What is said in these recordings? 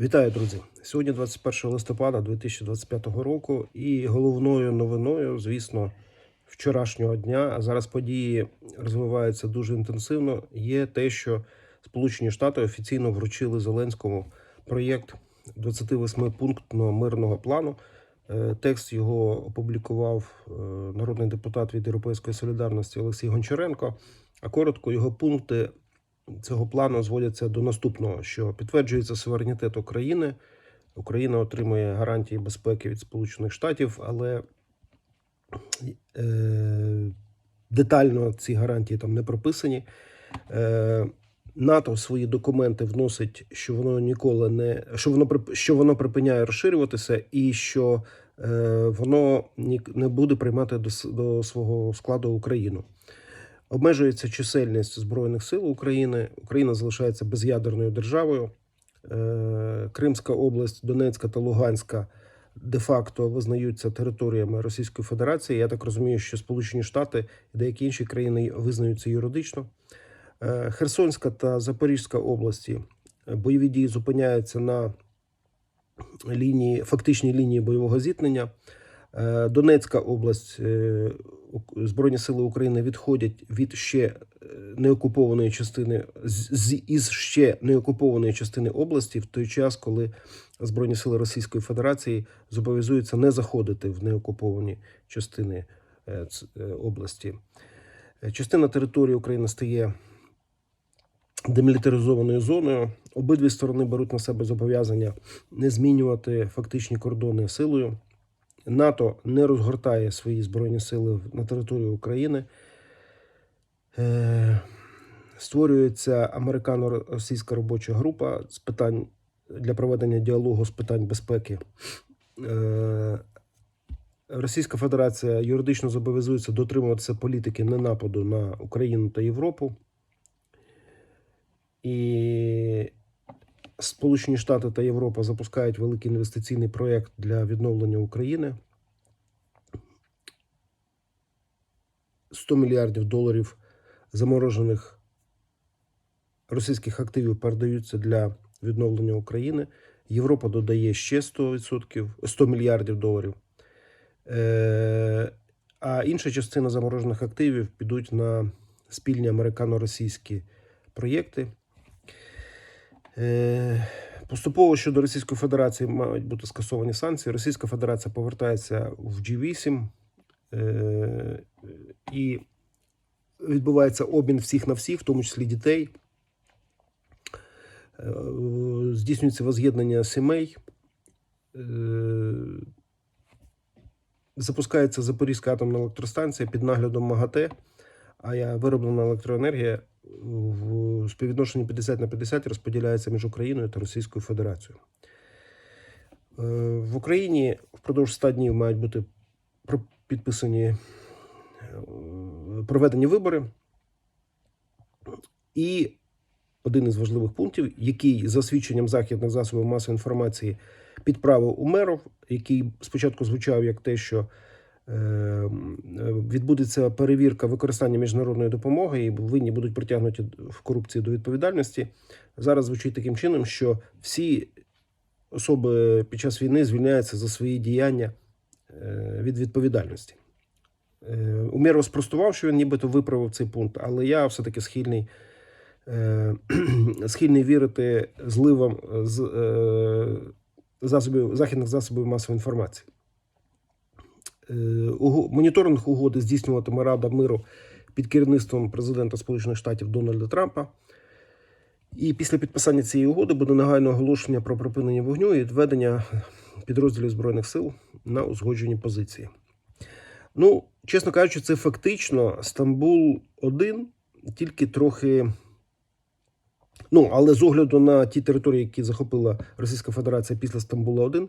Вітаю, друзі! Сьогодні 21 листопада 2025 року, і головною новиною, звісно, вчорашнього дня, а зараз події розвиваються дуже інтенсивно. Є те, що Сполучені Штати офіційно вручили Зеленському проєкт 28-пунктного мирного плану. Е, Текст його опублікував е, народний депутат від Європейської солідарності Олексій Гончаренко. А коротко його пункти цього плану зводяться до наступного: що підтверджується суверенітет України. Україна отримує гарантії безпеки від Сполучених Штатів, але е, детально ці гарантії там не прописані. Е, НАТО в свої документи вносить, що воно ніколи не що воно що воно припиняє розширюватися, і що е, воно не буде приймати до, до свого складу Україну. Обмежується чисельність збройних сил України. Україна залишається без'ядерною державою. Е, Кримська область, Донецька та Луганська де-факто визнаються територіями Російської Федерації. Я так розумію, що Сполучені Штати і деякі інші країни визнаються юридично. Е, Херсонська та Запорізька області бойові дії зупиняються на лінії, фактичній лінії бойового зіткнення. Е, Донецька область, е, Збройні сили України відходять від ще е, неокупованої частини з- із ще неокупованої частини області в той час, коли Збройні сили Російської Федерації зобов'язуються не заходити в неокуповані частини області. Частина території України стає демілітаризованою зоною. Обидві сторони беруть на себе зобов'язання не змінювати фактичні кордони силою. НАТО не розгортає свої збройні сили на територію України. Е, Створюється американо-російська робоча група з питань для проведення діалогу з питань безпеки. Е, Російська Федерація юридично зобов'язується дотримуватися політики ненападу на Україну та Європу. І Сполучені Штати та Європа запускають великий інвестиційний проєкт для відновлення України. 100 мільярдів доларів заморожених російських активів передаються для відновлення України. Європа додає ще 100%, 100 мільярдів доларів. Е, а інша частина заморожених активів підуть на спільні американо-російські проєкти. Е, Поступово щодо Російської Федерації мають бути скасовані санкції. Російська Федерація повертається в G8 е, і відбувається обмін всіх на всіх, в тому числі дітей. Е, Здійснюється воз'єднання сімей. Запускається Запорізька атомна електростанція під наглядом МАГАТЕ, а я вироблена електроенергія в співвідношенні 50 на 50 розподіляється між Україною та Російською Федерацією. Е, В Україні впродовж 100 днів мають бути підписані е, проведені вибори. І один із важливих пунктів, який за свідченням західних засобів масової інформації підправив Умеров, який спочатку звучав як те, що відбудеться перевірка використання міжнародної допомоги і винні будуть притягнуті в корупції до відповідальності. Зараз звучить таким чином, що всі особи під час війни звільняються за свої діяння е, від відповідальності. Е, Умєров спростував, що він нібито виправив цей пункт, але я все-таки схильний, е, схильний вірити зливам з е, засобів, західних засобів масової інформації. Е, Моніторинг угоди здійснюватиме Рада миру під керівництвом президента Сполучених Штатів Дональда Трампа. І після підписання цієї угоди буде негайне оголошення про припинення вогню і відведення підрозділів Збройних сил на узгоджені позиції. Ну, чесно кажучи, це фактично Стамбул 1 тільки трохи. Ну, але з огляду на ті території, які захопила Російська Федерація після Стамбула 1,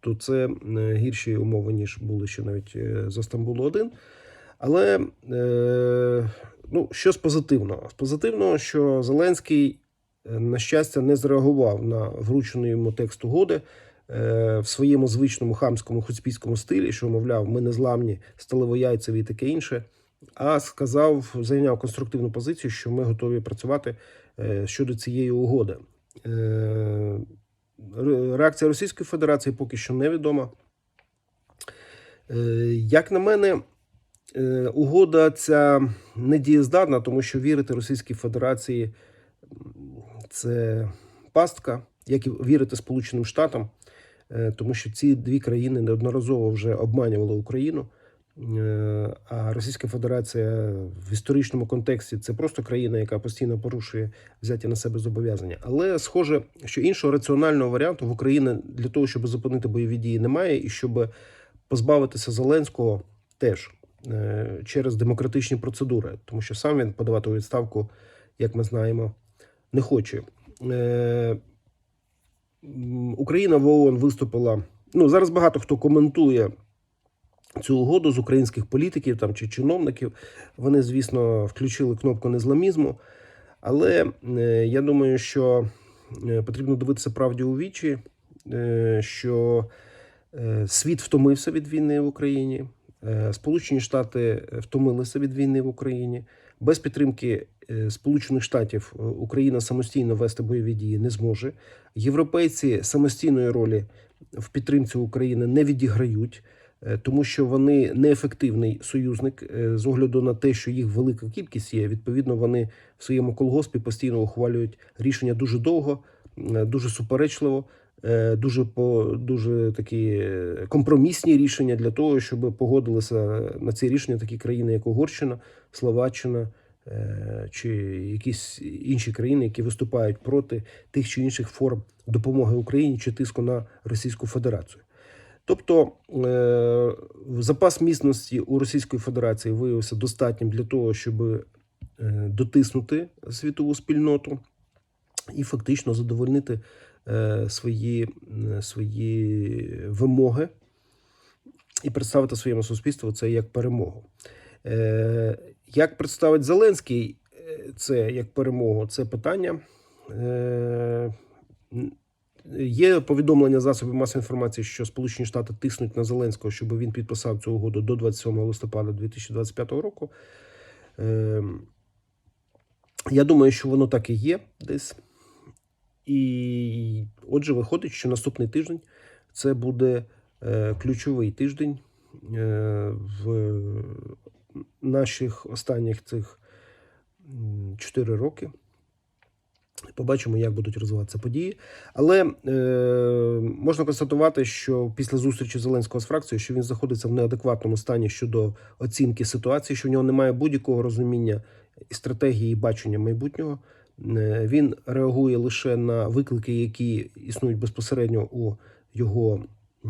то це е, гірші умови, ніж були ще навіть е, за Стамбулу 1. Але е, ну, що з позитивного? З позитивного, що Зеленський, е, на щастя, не зреагував на вручений йому текст угоди в своєму звичному хамському хуцпійському стилі, що, мовляв, ми не зламні, сталевояйцеві і таке інше. А сказав, зайняв конструктивну позицію, що ми готові працювати е, щодо цієї угоди. Е, реакція Російської Федерації поки що невідома. Е, Як на мене, угода ця недієздатна, тому що вірити Російській Федерації це пастка, як і вірити Сполученим Штатам, тому що ці дві країни неодноразово вже обманювали Україну. Е, А Російська Федерація в історичному контексті це просто країна, яка постійно порушує взяті на себе зобов'язання. Але схоже, що іншого раціонального варіанту в Україні для того, щоб зупинити бойові дії, немає, і щоб позбавитися Зеленського теж е, через демократичні процедури, тому що сам він подавати у відставку, як ми знаємо, не хоче. Е, Україна в ООН виступила. Ну зараз багато хто коментує цю угоду з українських політиків там чи чиновників. Вони, звісно, включили кнопку незламізму. Але е, я думаю, що е, потрібно дивитися правді у вічі, е, що світ втомився від війни в Україні. Сполучені Штати втомилися від війни в Україні. Без підтримки Сполучених Штатів Україна самостійно вести бойові дії не зможе. Європейці самостійної ролі в підтримці України не відіграють, тому що вони неефективний союзник е, з огляду на те, що їх велика кількість є. Відповідно, вони в своєму колгоспі постійно ухвалюють рішення дуже довго, е, дуже суперечливо. е, Дуже по дуже такі е, компромісні рішення для того, щоб погодилися на ці рішення такі країни, як Угорщина, Словаччина е, чи якісь інші країни, які виступають проти тих чи інших форм допомоги Україні чи тиску на Російську Федерацію. Тобто е, запас міцності у Російської Федерації виявився достатнім для того, щоб е, дотиснути світову спільноту і фактично задовольнити е, свої, свої вимоги і представити своєму суспільству це як перемогу. Як представить Зеленський це як перемогу? Це питання. Є повідомлення засобів масової інформації, що Сполучені Штати тиснуть на Зеленського, щоб він підписав цю угоду до 27 листопада 2025 року. Е, Я думаю, що воно так і є десь. І отже, виходить, що наступний тиждень це буде е, ключовий тиждень е, в наших останніх цих 4 роки. Побачимо, як будуть розвиватися події. Але е, можна констатувати, що після зустрічі Зеленського з фракцією, що він знаходиться в неадекватному стані щодо оцінки ситуації, що в нього немає будь-якого розуміння і стратегії і бачення майбутнього. Е, Він реагує лише на виклики, які існують безпосередньо у його е,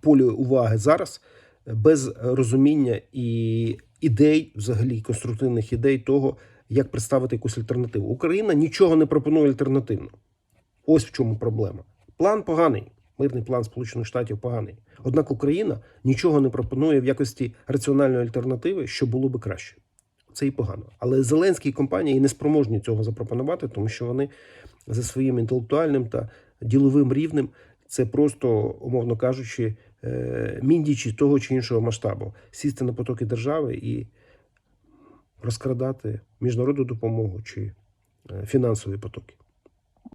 полі уваги зараз, без розуміння і ідей, взагалі конструктивних ідей того, як представити якусь альтернативу. Україна нічого не пропонує альтернативно. Ось в чому проблема. План поганий. Мирний план Сполучених Штатів поганий. Однак Україна нічого не пропонує в якості раціональної альтернативи, що було би краще. Це і погано. Але Зеленський і компанія не спроможні цього запропонувати, тому що вони за своїм інтелектуальним та діловим рівнем це просто, умовно кажучи, е, міндічі того чи іншого масштабу. Сісти на потоки держави і розкрадати міжнародну допомогу чи е, фінансові потоки.